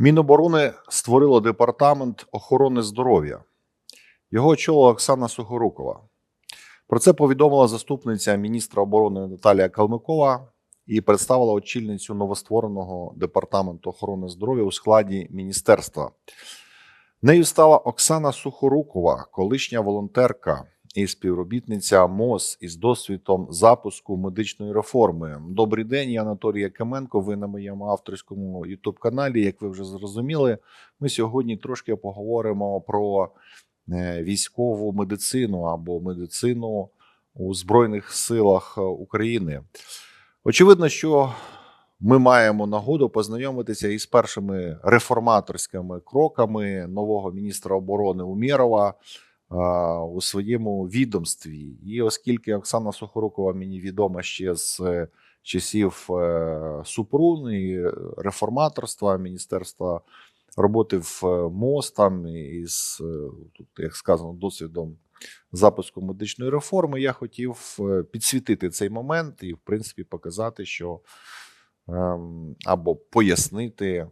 Міноборони створило департамент охорони здоров'я. Його очолила Оксана Сухорукова. Про це повідомила заступниця міністра оборони Наталія Калмикова і представила очільницю новоствореного департаменту охорони здоров'я у складі міністерства. Нею стала Оксана Сухорукова, колишня волонтерка і співробітниця МОЗ із досвідом запуску медичної реформи. Добрий день, я Анатолій Якименко. Ви на моєму авторському youtube каналі. Як ви вже зрозуміли, ми сьогодні трошки поговоримо про е, військову медицину або медицину у Збройних силах України. Очевидно, що ми маємо нагоду познайомитися із першими реформаторськими кроками нового міністра оборони Умєрова у своєму відомстві. І оскільки Оксана Сухорукова мені відома ще з е, часів е, Супрун і реформаторства Міністерства роботи в е, МОЗ там із тут, як сказано, досвідом запуску медичної реформи, я хотів підсвітити цей момент і, в принципі, показати, що ем, або пояснити,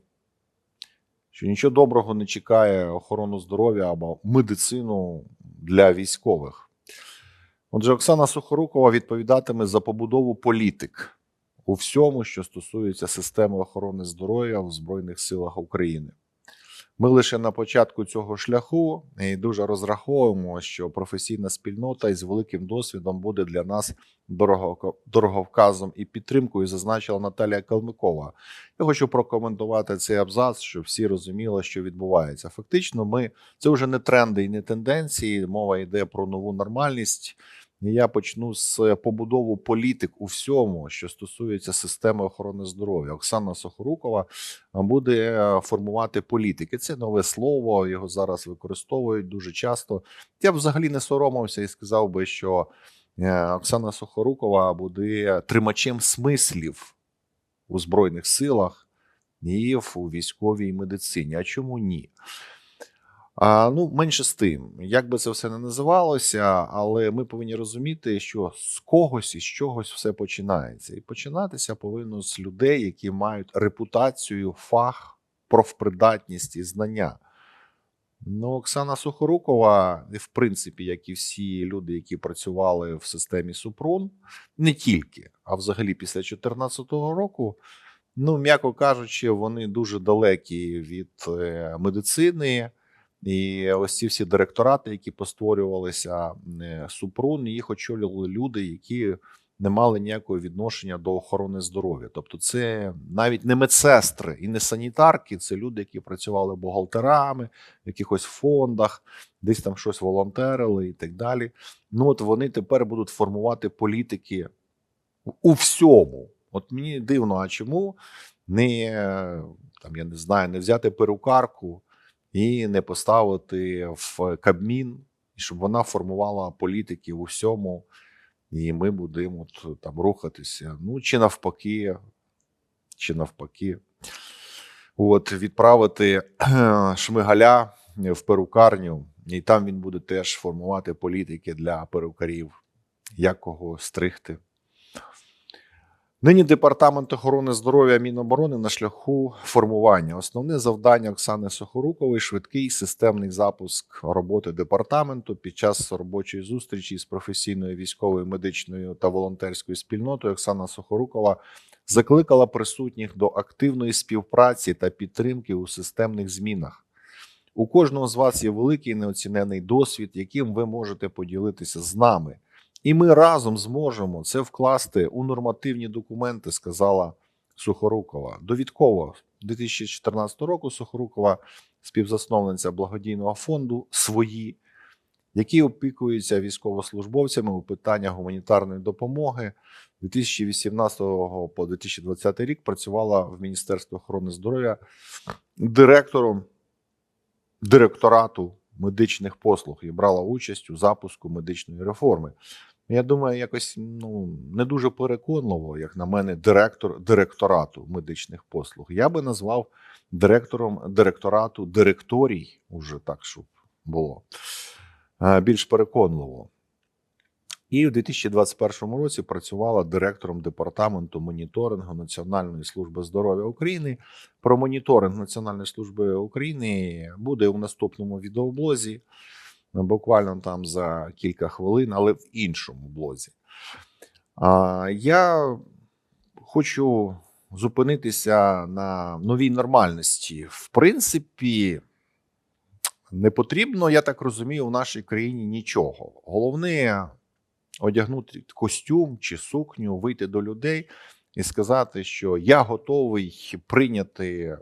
що нічого доброго не чекає охорону здоров'я або медицину для військових. Отже, Оксана Сухорукова відповідатиме за побудову політик у всьому, що стосується системи охорони здоров'я в Збройних силах України. Ми лише на початку цього шляху і дуже розраховуємо, що професійна спільнота із великим досвідом буде для нас дорого, дороговказом і підтримкою, зазначила Наталія Калмикова. Я хочу прокоментувати цей абзац, щоб всі розуміли, що відбувається. Фактично, ми це вже не тренди і не тенденції. Мова йде про нову нормальність. Я почну з побудову політик у всьому, що стосується системи охорони здоров'я. Оксана Сохорукова буде е, формувати політики. Це нове слово, його зараз використовують дуже часто. Я б взагалі не соромився і сказав би, що е, Оксана Сухорукова буде тримачем смислів у Збройних силах і в військовій медицині. А чому ні? А, ну, менше з тим, як би це все не називалося, але ми повинні розуміти, що з когось і з чогось все починається. І починатися повинно з людей, які мають репутацію, фах, профпридатність і знання. Ну, Оксана Сухорукова, в принципі, як і всі люди, які працювали в системі Супрун, не тільки, а взагалі після 2014 року, ну, м'яко кажучи, вони дуже далекі від е, медицини. І ось ці всі директорати, які постворювалися е, Супрун, їх очолювали люди, які не мали ніякого відношення до охорони здоров'я. Тобто, це навіть не медсестри і не санітарки, це люди, які працювали бухгалтерами в якихось фондах, десь там щось волонтерили і так далі. Ну от вони тепер будуть формувати політики у всьому. От мені дивно, а чому не там я не знаю, не взяти перукарку і не поставити в Кабмін, щоб вона формувала політики в усьому, і ми будемо там рухатися. Ну, чи навпаки, чи навпаки, от відправити Шмигаля в перукарню, і там він буде теж формувати політики для перукарів, як кого стригти. Нині департамент охорони здоров'я Міноборони на шляху формування. Основне завдання Оксани Сухорукової швидкий системний запуск роботи департаменту під час робочої зустрічі з професійною військовою медичною та волонтерською спільнотою. Оксана Сухорукова закликала присутніх до активної співпраці та підтримки у системних змінах. У кожного з вас є великий неоцінений досвід, яким ви можете поділитися з нами. І ми разом зможемо це вкласти у нормативні документи, сказала Сухорукова. Довідково 2014 року Сухорукова, співзасновниця благодійного фонду свої, які опікуються військовослужбовцями у питаннях гуманітарної допомоги. 2018 по 2020 рік працювала в Міністерстві охорони здоров'я директором директорату медичних послуг і брала участь у запуску медичної реформи. Я думаю, якось ну не дуже переконливо, як на мене, директор директорату медичних послуг. Я би назвав директором директорату директорій, уже так, щоб було більш переконливо. І в 2021 році працювала директором департаменту моніторингу Національної служби здоров'я України. Про моніторинг Національної служби України буде у наступному відеоблозі, буквально там за кілька хвилин, але в іншому блозі. А, Я хочу зупинитися на новій нормальності. В принципі, не потрібно, я так розумію, в нашій країні нічого. Головне одягнути костюм чи сукню, вийти до людей і сказати, що я готовий прийняти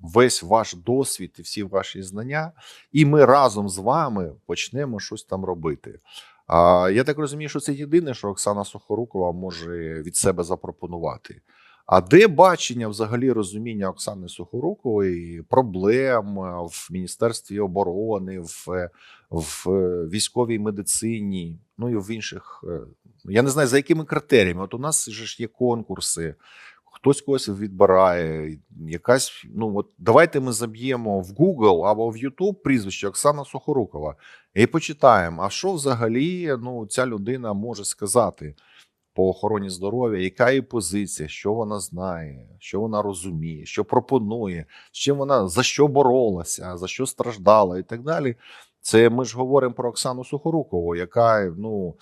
весь ваш досвід і всі ваші знання, і ми разом з вами почнемо щось там робити. А я так розумію, що це єдине, що Оксана Сухорукова може від себе запропонувати. А де бачення взагалі розуміння Оксани Сухорукової проблем е, в Міністерстві оборони, в, в військовій медицині, ну і в інших. е, Я не знаю, за якими критеріями. От у нас ж є конкурси, хтось когось відбирає. Якась, ну от давайте ми заб'ємо в Google або в YouTube прізвище Оксана Сухорукова і почитаємо, а що взагалі ну, ця людина може сказати по охороні здоров'я, яка її позиція, що вона знає, що вона розуміє, що пропонує, з чим вона за що боролася, за що страждала і так далі. Це ми ж говоримо про Оксану Сухорукову, яка, ну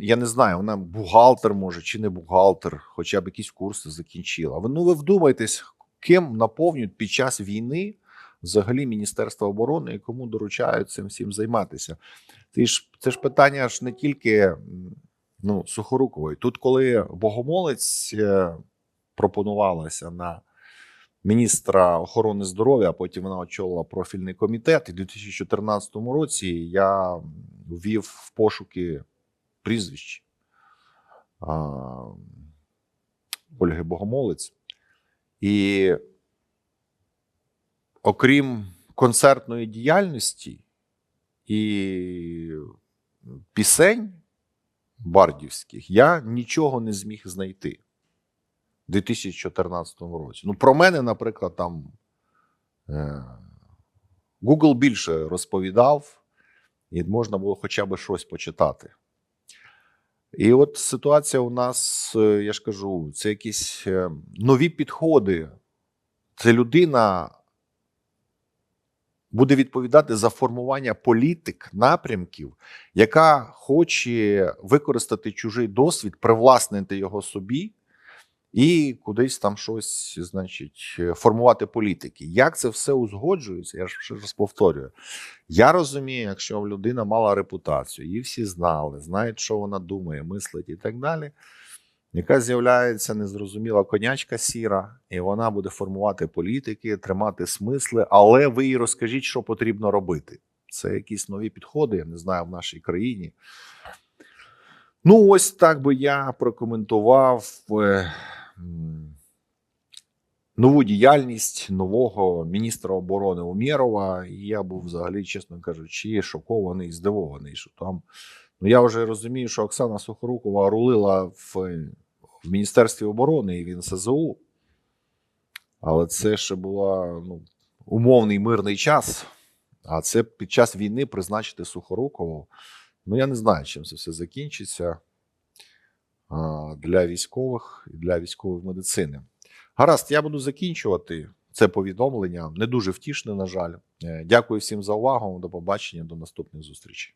я не знаю, вона бухгалтер може чи не бухгалтер, хоча б якісь курси закінчила. Ну ви вдумайтесь, ким наповнюють під час війни взагалі Міністерство оборони і кому доручають цим всім займатися. Це ж це ж питання ж не тільки ну, Сухорукової. Тут, коли Богомолець е, пропонувалася на міністра охорони здоров'я, а потім вона очолила профільний комітет. І в 2014 році я ввів в пошуки прізвищ а, Ольги Богомолець. І окрім концертної діяльності і пісень бардівських, я нічого не зміг знайти в 2014 році. Ну, про мене, наприклад, там е, Google більше розповідав, і можна було хоча б щось почитати. І от ситуація у нас, е, я ж кажу, це якісь е, нові підходи. Це людина буде відповідати за формування політик, напрямків, яка хоче використати чужий досвід, привласнити його собі і кудись там щось, значить, е, формувати політики. Як це все узгоджується? Я ж ще раз повторюю. Я розумію, якщо людина мала репутацію, її всі знали, знають, що вона думає, мислить і так далі. Яка з'являється незрозуміла конячка сіра, і вона буде формувати політики, тримати смисли, але ви їй розкажіть, що потрібно робити. Це якісь нові підходи, я не знаю, в нашій країні. Ну, ось так би я прокоментував е, нову діяльність нового міністра оборони Умєрова. І я був взагалі, чесно кажучи, шокований і здивований, що там. Ну, я вже розумію, що Оксана Сухорукова рулила в, в Міністерстві оборони і він СЗУ. Але це ще була ну, умовний мирний час. А це під час війни призначити Сухорукову. Ну, я не знаю, чим це все закінчиться для військових і для військової медицини. Гаразд, я буду закінчувати це повідомлення. Не дуже втішне, на жаль. Е, Дякую всім за увагу. До побачення, до наступних зустрічей.